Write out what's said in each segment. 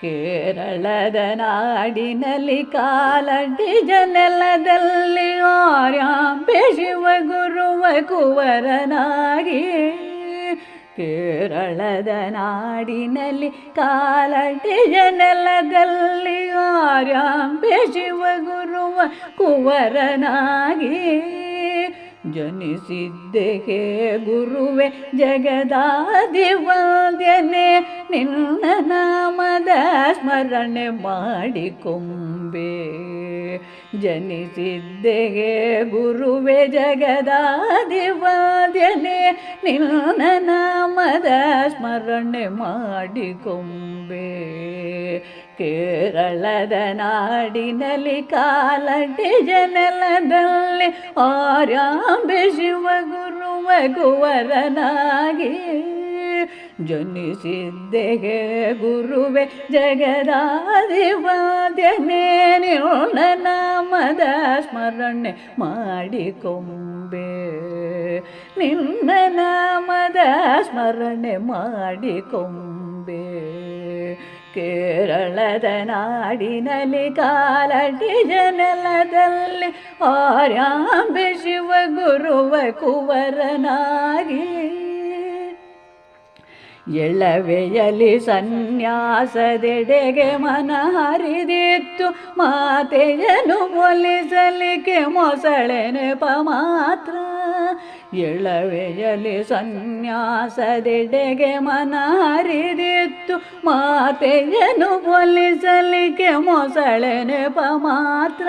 ಕೇರಳದ ನಾಡಿನಲ್ಲಿ ಕಾಲಡ್ಡಿ ನೆಲದಲ್ಲಿ ಆರ್ಯಾಂಬೆ ಶಿವ ಗುರುವ ಕುವರನಾಗಿ. ಕೇರಳದ ನಾಡಿನಲ್ಲಿ ಕಾಲಡ್ಡಿ ನೆಲದಲ್ಲಿ ಆರ್ಯಾಂಬೆ ಶಿವ ಗುರುವ ಕುವರನಾಗಿ. ಜನಿಸಿದ್ದೆ ಹೇ ಗುರುವೆ ಜಗದಾದಿವಾದ್ಯನೆ ನಿನ್ನ ನಾಮದ ಸ್ಮರಣೆ ಮಾಡಿಕೊಂಬೆ. ಜನಿಸಿದ್ದೆ ಹೇ ಗುರುವೆ ಜಗದಾದಿವಾದ್ಯನೆ ನಿನ್ನ ನಾಮದ ಸ್ಮರಣೆ ಮಾಡಿಕೊಂಬೆ. ಕೇರಳದ ನಾಡಿನಲ್ಲಿ ಕಾಲಟಿ ಜನಲದಲ್ಲಿ ಆರ್ಯಾಂಬೆ ಶಿವ ಗುರು ಮಗುವರನಾಗಿ ಜನಿಸಿದ್ದೆಗೆ ಗುರುವೆ ಜಗದಾದಿವಾದ್ಯನೇ ನಿನ್ನ ನಾಮದ ಸ್ಮರಣೆ ಮಾಡಿಕೊಂಬೆ. ನಿನ್ನ ನಾಮದ ಸ್ಮರಣೆ ಮಾಡಿಕೊಂಬೆ. ಕೇರಳದ ನಾಡಿನಲ್ಲಿ ಕಾಲಟಿ ಜನಲದಲ್ಲಿ ಆರ್ಯಾಂಬೆ ಶಿವ ಗುರುವ ಕುವರನಾಗಿ. ಎಳವೆಯಲಿ ಸನ್ಯಾಸದೆಡೆಗೆ ಮನ ಹರಿದಿತ್ತು, ಮಾತೆಯನ್ನು ಮೊಲಿಸಲಿಕ್ಕೆ ಮೊಸಳೆ ನೆಪ ಮಾತ್ರ. ಎಳವೆಯಲಿ ಸನ್ಯಾಸದೆಡೆಗೆ ಮನ ಹರಿದಿತ್ತು ಮಾತೆಯನ್ನು ಪೊಲಿಸಲಿಕ್ಕೆ ಮೊಸಳೆ ನೆಪ ಮಾತ್ರ.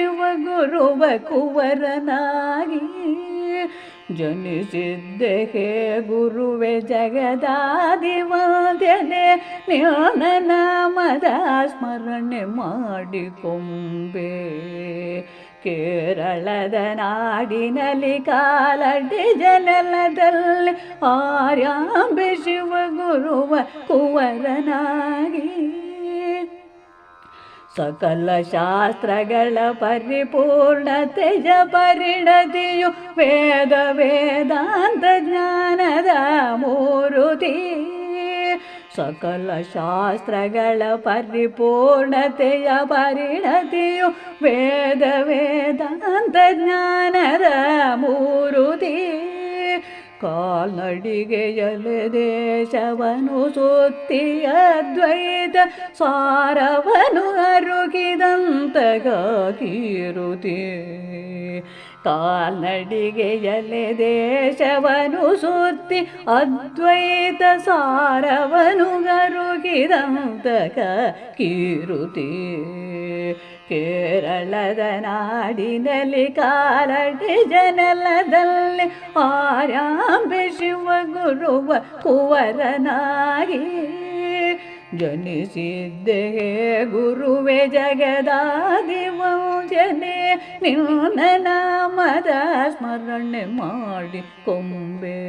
ಶಿವ ಗುರುವ ಕುವರನಾಗಿ ಜನಿಸಿದ್ದೆ ಹೇ ಗುರುವೆ ಜಗದಾದಿವಾದ್ಯನೆ. ನಿನ್ನ ನಾಮದ ಸ್ಮರಣೆ ಮಾಡಿಕೊಂಬೆ. ಕೇರಳದ ನಾಡಿನಲ್ಲಿ ಕಾಲಡಿ ಜನಲದಲ್ಲಿ ಆರ್ಯಾಂಬೆ ಶಿವ ಗುರುವ ಕುವರನಾಗಿ ಸಕಲ ಶಾಸ್ತ್ರಗಳ ಪರಿಪೂರ್ಣತೆಯ ಪರಿಣತಿಯು ವೇದ ವೇದಾಂತ ಜ್ಞಾನದ ಮೂರುತಿ ಸಕಲ ಶಾಸ್ತ್ರಗಳ ಪರಿಪೂರ್ಣತೆಯ ಪರಿಣತಿಯು ವೇದ ವೇದಾಂತ ಜ್ಞಾನದ ಮೂರುತಿ ಕಾಲ್ನಡಿಗೆಯಲೆ ದೇಶವನು ಸುತ್ತಿಯ ಅದ್ವೈತ ಸಾರವನು ಅರುಗಿದಂತಗ ಕಾಲ್ನಡಿಗೆಯಲೆ ದೇಶವನು ಸುತ್ತಿ ಅದ್ವೈತ ಸಾರವನು ಗರುಗಿದಂತಕ ಕೀರುತಿ. ಕೇರಳದ ನಾಡಿನಲ್ಲಿ ಕಾಲಡಿ ಜನಲದಲ್ಲಿ ಆರ್ಯಾಂಬೆ ಶಿವ ಗುರುವ ಕುವರನಾಗಿ ಜನಿಸಿದ್ದೆ ಗುರುವೆ ಜಗದಾದಿವಂಜನೆ ನಿನ್ನ ನಾಮದ ಸ್ಮರಣೆ ಮಾಡಿ ಕೊಂಬೆ.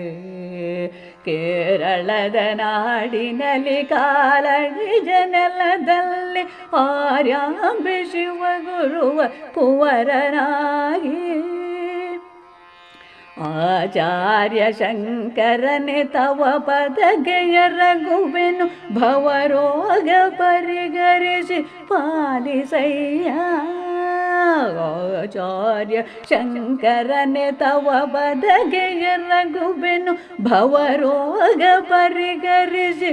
ಕೇರಳದ ನಾಡಿನಲ್ಲಿ ಕಾಲಡಿ ಜನಲದಲ್ಲಿ ಆರ್ಯಾಂಬೆ ಶಿವ ಗುರುವ ಕುವರನಾಗಿ. ಆಚಾರ್ಯ ಶಂಕರನೆ ತವ ಪದಗೆಯ ರಘುವೆನು ಭವರೋಗ ಪರಿಗರಿಸಿ ಪಾಲಿಸಯ್ಯ. चार्य शङ्कर ने तव बधे लघुबे भवरोग परि गृश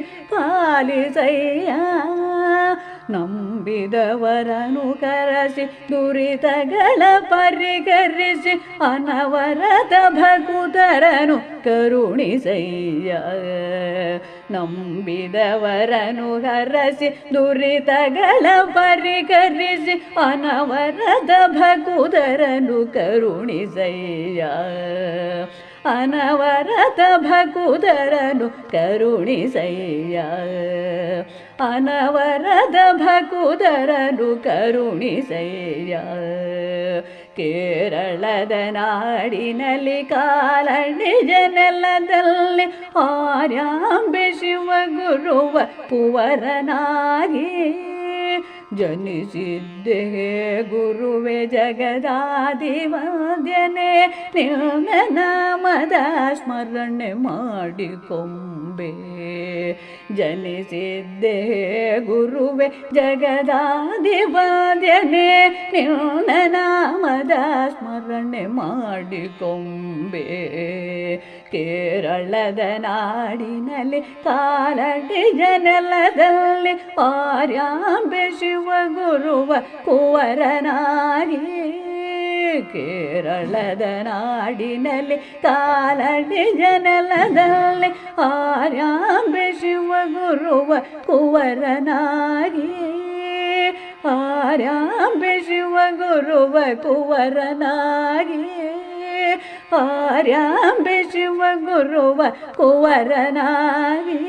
ನಂಬಿದವರನು ಕರಸಿ ದುರಿತಗಳ ಪರಿಗರಿಸಿ ಅನವರತ ಭಕುತರನು ಕರುಣಿಸಯ್ಯ ನಂಬಿದವರನು ಹರಸಿ ದುರಿತಗಳ ಪರಿಗರಿಸಿ ಅನವರತ ಭಕುತರನು ಕರುಣಿಸಯ್ಯ ಅನವರತ ಭಕುದರನು ಕರುಣಿಸಯ್ಯ. ಅನವರದ ಭಕುದರನು ಕರುಣಿಸಯ್ಯ. ಕೇರಳದ ನಾಡಿನಲ್ಲಿ ಕಾಲಣ್ಣಿ ಜನಲದಲ್ಲಿ ಆರ್ಯಾಂಬೆ ಶಿವ ಗುರುವ ಕುವರನಾಗಿ ಜನಿಸಿದ್ದೆ ಗುರುವೆ ಜಗದಾದಿವಾದ್ಯನೆ ನಿನ್ನ ನಾಮದ ಸ್ಮರಣೆ ಮಾಡಿಕೊಂಬೆ. ಜನಿಸಿದ್ದೇ ಗುರುವೆ ಜಗದಾದಿವಾದ್ಯನೆ ನಿನ್ನ ನಾಮದ ಸ್ಮರಣೆ ಮಾಡಿಕೊಂಬೆ ಕೇರಳದ ನಾಡಿನಲ್ಲಿ ಕಾಲಡಿ ಜನಲದಲ್ಲಿ ಆರ್ಯಾಂಬೆ ಶಿವ ಗುರುವ ಕುವರನಾಗಿ ಕೇರಳದ ನಾಡಿನಲ್ಲಿ ಕಾಲಡಿ ಜನಲದಲ್ಲಿ ಆರ್ಯಾಂಬೆ ಶಿವ ಗುರುವ ಕುವರನಾಗಿ ಆರ್ಯಾಂಬೆ ಶಿವ ಗುರುವ ಕುವರನಾಗಿ ಆರ್ಯಾಂಬೆ ಶಿವ ಗುರುವ ಕುವರನಾಗಿ